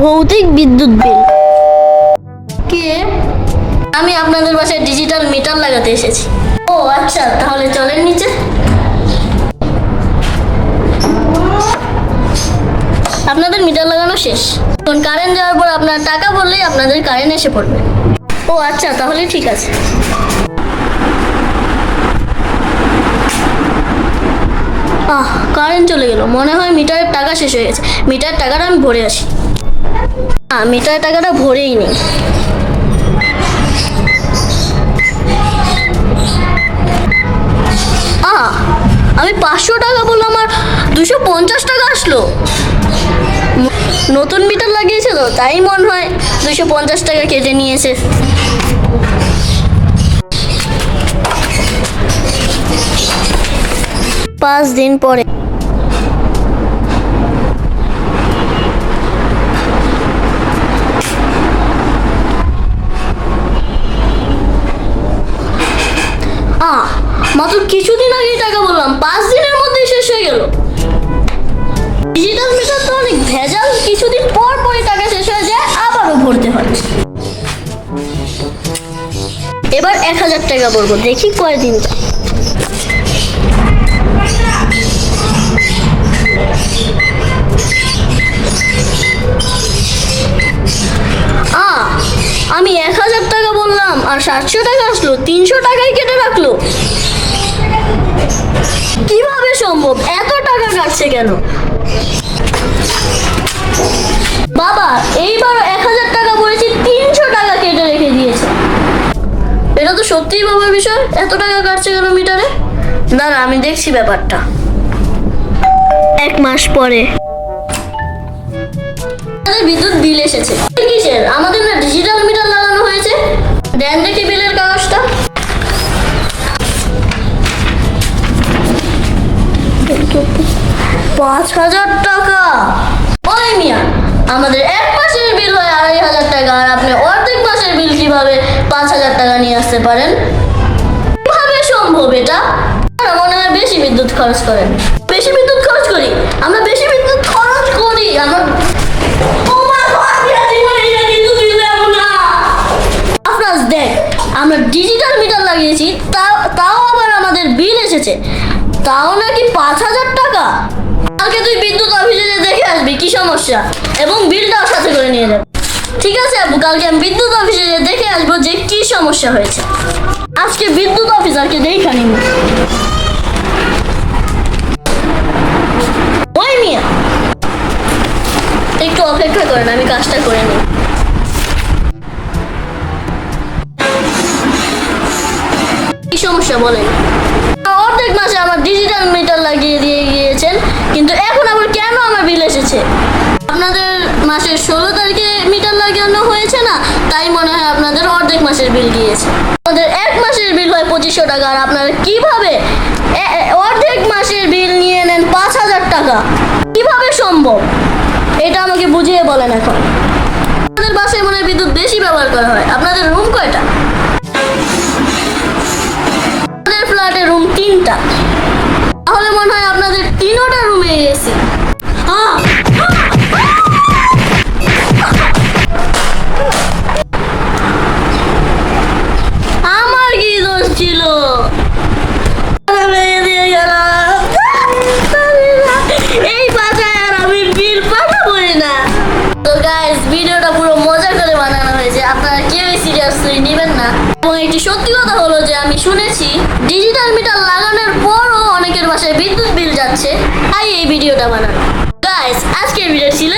ভৌতিক বিদ্যুৎ বিল। কে? আমি আপনাদের বাসায় ডিজিটাল মিটার লাগাতে এসেছি। ও আচ্ছা তাহলে চলেন নিচে। আপনাদের মিটার লাগানো শেষ। এখন কারেন্ট যাওয়ার পর আপনার টাকা বললেই আপনাদের কারেন্ট এসে পড়বে। ও আচ্ছা তাহলে ঠিক আছে। আহ কারেন্ট চলে গেল। মনে হয় মিটারের টাকা শেষ হয়ে গেছে। মিটারের টাকাটা আমি ভরে আসি। না মিটারের টাকাটা ভরেই নি। আমি পাঁচশো টাকা বললাম আমার দুশো পঞ্চাশ টাকা আসলো। নতুন মিটার লাগিয়েছে তো তাই মনে হয় দুশো পঞ্চাশ টাকা কেটে নিয়েছে। পাঁচ দিন পরে। আহ মাত্র কিছুদিন আগে টাকা বললাম, পাঁচ দিনের মধ্যেই শেষ হয়ে গেল ডিজিটাল মিটার তো অনেক ভেজাল, কিছুদিন পর পরই টাকা শেষ হয়ে যায়, আবারও ভরতে হয় এবার এক হাজার টাকা বলব দেখি কয়দিন যায়। আমি এক হাজার টাকা বললাম, আর সাতশো টাকা তিনশো টাকাই কেটে রাখল। কীভাবে সম্ভব? এত টাকা কাটছে কেন? বাবা এইবার এক হাজার টাকা বলেছি, তিনশো টাকা কেটে রেখে দিয়েছে। এটা তো সত্যিই বাবার বিষয়? এত টাকা কাটছে কেন মিটারে? না না আমি দেখছি ব্যাপারটা। এক মাস পরে। বিদ্যুৎ বিল এসেছে। কিসের আমাদের না ডিজিটাল পাঁচ হাজার টাকা। ওই মিয়া, আমাদের এক মাসের বিল হয় আড়াই হাজার টাকা, আর আপনি অর্ধেক মাসের বিল কীভাবে পাঁচ হাজার টাকা নিয়ে আসতে পারেন? কীভাবে সম্ভব এটা? মনে হয় বেশি বিদ্যুৎ খরচ করেন। বেশি বিদ্যুৎ খরচ করি? আমরা বেশি বিদ্যুৎ খরচ করি। আমরা দেখ, আমরা ডিজিটাল মিটার লাগিয়েছি, তাও তাও আবার আমাদের বিল এসেছে। তাও নাকি পাঁচ হাজার টাকা? কালকে তুই বিদ্যুৎ অফিসে যেয়ে দেখে আসবি, কি সমস্যা? এবং বিলটাও সাথে করে নিয়ে যাবি। ঠিক আছে আপু কালকে আমি বিদ্যুৎ অফিসে যেয়ে দেখে আসব যে কি সমস্যা হয়েছে। আজকে বিদ্যুৎ অফিসারকে দেখা নিব ওই মিয়া। একটু অপেক্ষা করেন, আমি কাজটা করে নিই। কি সমস্যা বলেন? মাসের ষোলো তারিখে মিটার লাগানো হয়েছে না, তাই মনে হয় আপনাদের অর্ধেক মাসের বিল গিয়েছে। আমাদের এক মাসের বিল হয় পঁচিশশো টাকা, আর আপনারা কীভাবে অর্ধেক মাসের বিল নিয়ে নেন পাঁচ হাজার টাকা? কীভাবে সম্ভব? এটা আমাকে বুঝিয়ে বলেন এখন। আমাদের বাসায় মনে হয় বিদ্যুৎ বেশি ব্যবহার করা হয়। সত্যি কথা হলো যে আমি শুনেছি ডিজিটাল মিটার লাগানোর পরও অনেকের বাসায় বিদ্যুৎ বিল যাচ্ছে, তাই এই ভিডিওটা বানানো গাইস আজকের ভিডিও ছিল